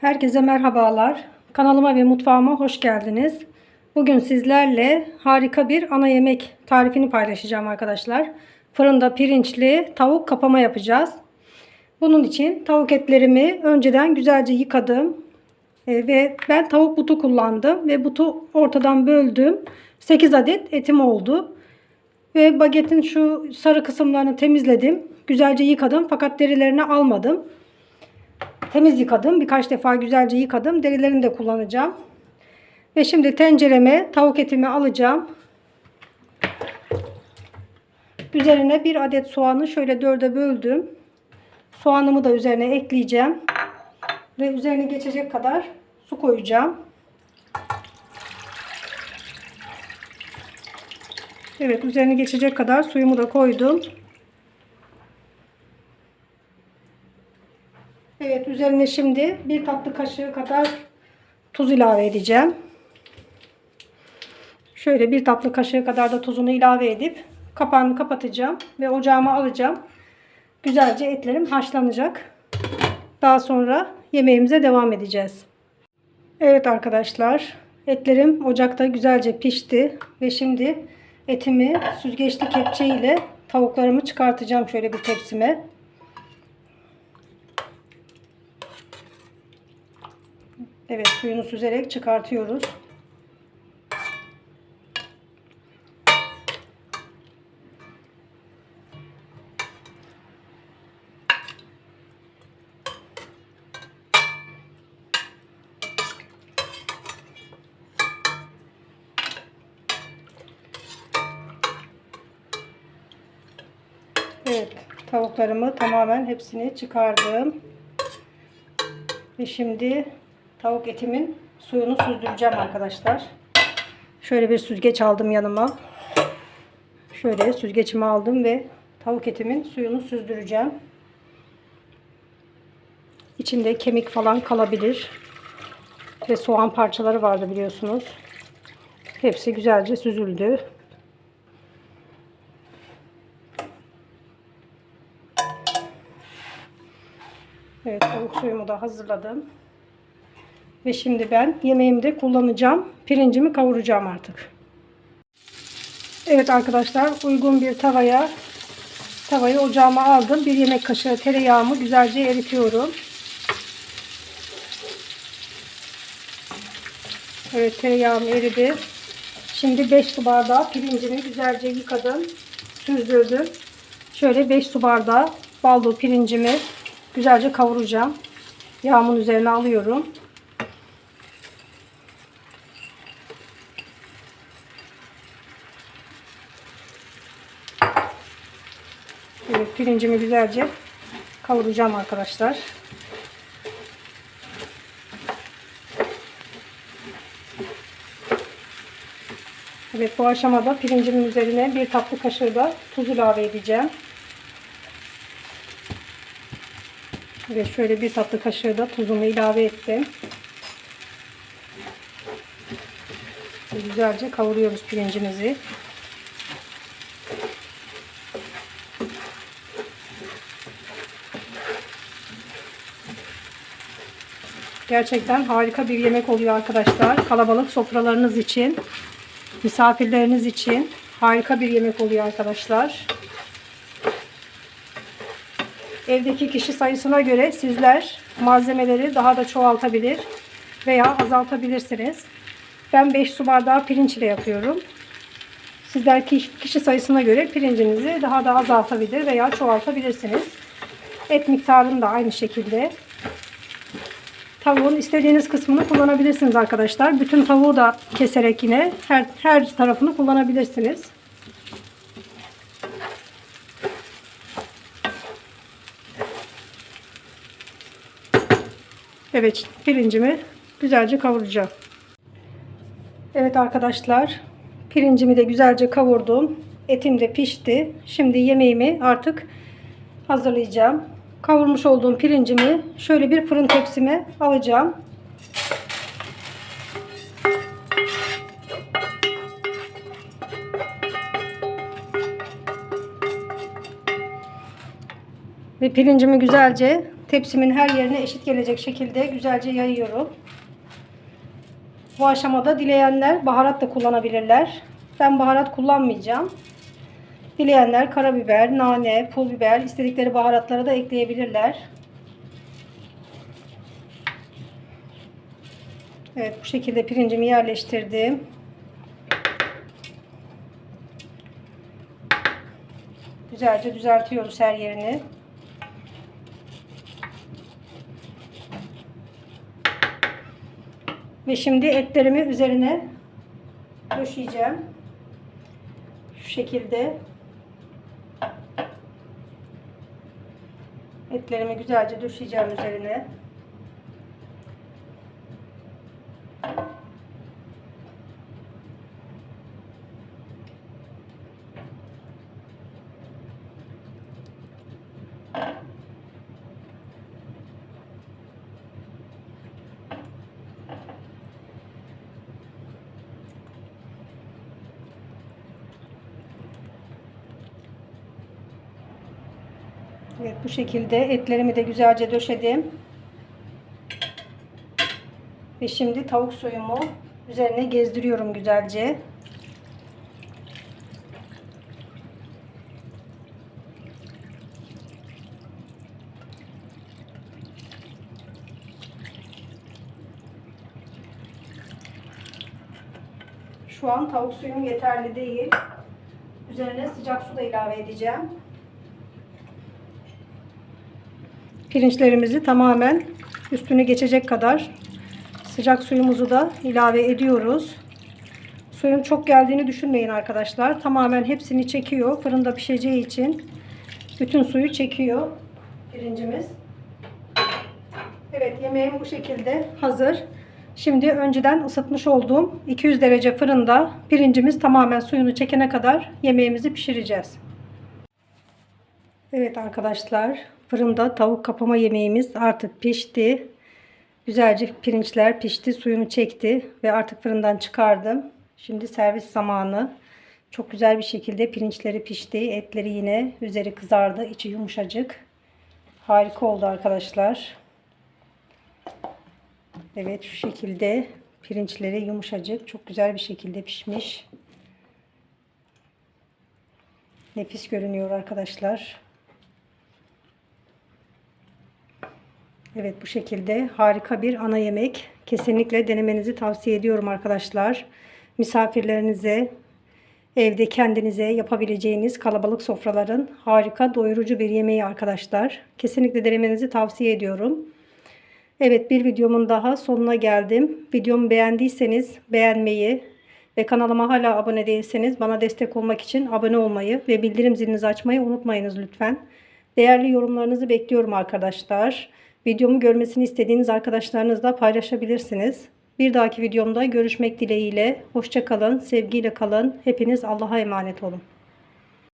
Herkese merhabalar. Kanalıma ve mutfağıma hoş geldiniz. Bugün sizlerle harika bir ana yemek tarifini paylaşacağım arkadaşlar. Fırında pirinçli tavuk kapama yapacağız. Bunun için tavuk etlerimi önceden güzelce yıkadım. E, ve ben tavuk butu kullandım ve butu ortadan böldüm. 8 adet etim oldu. Ve bagetin şu sarı kısımlarını temizledim. Güzelce yıkadım fakat derilerini almadım. Temiz yıkadım. Birkaç defa güzelce yıkadım. Derilerini de kullanacağım. Ve şimdi tencereme tavuk etimi alacağım. Üzerine bir adet soğanı şöyle dörde böldüm. Soğanımı da üzerine ekleyeceğim. Ve üzerine geçecek kadar su koyacağım. Evet üzerine geçecek kadar suyumu da koydum. Evet üzerine şimdi bir tatlı kaşığı kadar tuz ilave edeceğim. Şöyle bir tatlı kaşığı kadar da tuzunu ilave edip kapağını kapatacağım ve ocağıma alacağım. Güzelce etlerim haşlanacak. Daha sonra yemeğimize devam edeceğiz. Evet arkadaşlar etlerim ocakta güzelce pişti ve şimdi etimi süzgeçli kepçe ile tavuklarımı çıkartacağım şöyle bir tepsime. Evet suyunu süzerek çıkartıyoruz. Evet tavuklarımı tamamen hepsini çıkardım. Ve şimdi tavuk etimin suyunu süzdüreceğim arkadaşlar. Şöyle bir süzgeç aldım yanıma. Şöyle süzgecimi aldım ve tavuk etimin suyunu süzdüreceğim. İçinde kemik falan kalabilir. Ve soğan parçaları vardı biliyorsunuz. Hepsi güzelce süzüldü. Evet tavuk suyumu da hazırladım. Ve şimdi ben yemeğimde kullanacağım. Pirincimi kavuracağım artık. Evet arkadaşlar uygun bir tavaya tavayı ocağıma aldım. Bir yemek kaşığı tereyağımı güzelce eritiyorum. Evet tereyağım eridi. Şimdi 5 su bardağı pirincimi güzelce yıkadım. Süzdürdüm. Şöyle 5 su bardağı baldo pirincimi güzelce kavuracağım. Yağımın üzerine alıyorum. Evet, pirincimi güzelce kavuracağım arkadaşlar. Evet bu aşamada pirincimin üzerine bir tatlı kaşığı da tuz ilave edeceğim. Ve şöyle bir tatlı kaşığı da tuzumu ilave ettim. Güzelce kavuruyoruz pirincimizi. Gerçekten harika bir yemek oluyor arkadaşlar. Kalabalık sofralarınız için, misafirleriniz için harika bir yemek oluyor arkadaşlar. Evdeki kişi sayısına göre sizler malzemeleri daha da çoğaltabilir veya azaltabilirsiniz. Ben 5 su bardağı pirinç ile yapıyorum. Sizler kişi sayısına göre pirincinizi daha da azaltabilir veya çoğaltabilirsiniz. Et miktarını da aynı şekilde. Tavuğun istediğiniz kısmını kullanabilirsiniz arkadaşlar. Bütün tavuğu da keserek yine her, her tarafını kullanabilirsiniz. Evet pirincimi güzelce kavuracağım. Evet arkadaşlar pirincimi de güzelce kavurdum. Etim de pişti. Şimdi yemeğimi artık hazırlayacağım. Kavurmuş olduğum pirincimi şöyle bir fırın tepsime alacağım. Ve pirincimi güzelce tepsimin her yerine eşit gelecek şekilde güzelce yayıyorum. Bu aşamada dileyenler baharat da kullanabilirler. Ben baharat kullanmayacağım. Dileyenler karabiber, nane, pul biber istedikleri baharatları da ekleyebilirler. Evet bu şekilde pirincimi yerleştirdim. Güzelce düzeltiyoruz her yerini. Ve şimdi etlerimi üzerine döşeyeceğim. Şu şekilde. Etlerimi güzelce döşeyeceğim üzerine. Evet bu şekilde etlerimi de güzelce döşedim. Ve şimdi tavuk suyumu üzerine gezdiriyorum güzelce. Şu an tavuk suyum yeterli değil. Üzerine sıcak su da ilave edeceğim. Pirinçlerimizi tamamen üstünü geçecek kadar sıcak suyumuzu da ilave ediyoruz. Suyun çok geldiğini düşünmeyin arkadaşlar. Tamamen hepsini çekiyor. Fırında pişeceği için bütün suyu çekiyor pirincimiz. Evet yemeğim bu şekilde hazır. Şimdi önceden ısıtmış olduğum 200 derece fırında pirincimiz tamamen suyunu çekene kadar yemeğimizi pişireceğiz. Evet arkadaşlar fırında tavuk kapama yemeğimiz artık pişti. Güzelce pirinçler pişti suyunu çekti ve artık fırından çıkardım. Şimdi servis zamanı. Çok güzel bir şekilde pirinçleri pişti. Etleri yine üzeri kızardı. içi yumuşacık. Harika oldu arkadaşlar. Evet şu şekilde pirinçleri yumuşacık. Çok güzel bir şekilde pişmiş. Nefis görünüyor arkadaşlar. Evet bu şekilde harika bir ana yemek. Kesinlikle denemenizi tavsiye ediyorum arkadaşlar. Misafirlerinize, evde kendinize yapabileceğiniz kalabalık sofraların harika doyurucu bir yemeği arkadaşlar. Kesinlikle denemenizi tavsiye ediyorum. Evet bir videomun daha sonuna geldim. Videomu beğendiyseniz beğenmeyi ve kanalıma hala abone değilseniz bana destek olmak için abone olmayı ve bildirim zilinizi açmayı unutmayınız lütfen. Değerli yorumlarınızı bekliyorum arkadaşlar. Videomu görmesini istediğiniz arkadaşlarınızla paylaşabilirsiniz. Bir dahaki videomda görüşmek dileğiyle. Hoşçakalın, sevgiyle kalın. Hepiniz Allah'a emanet olun.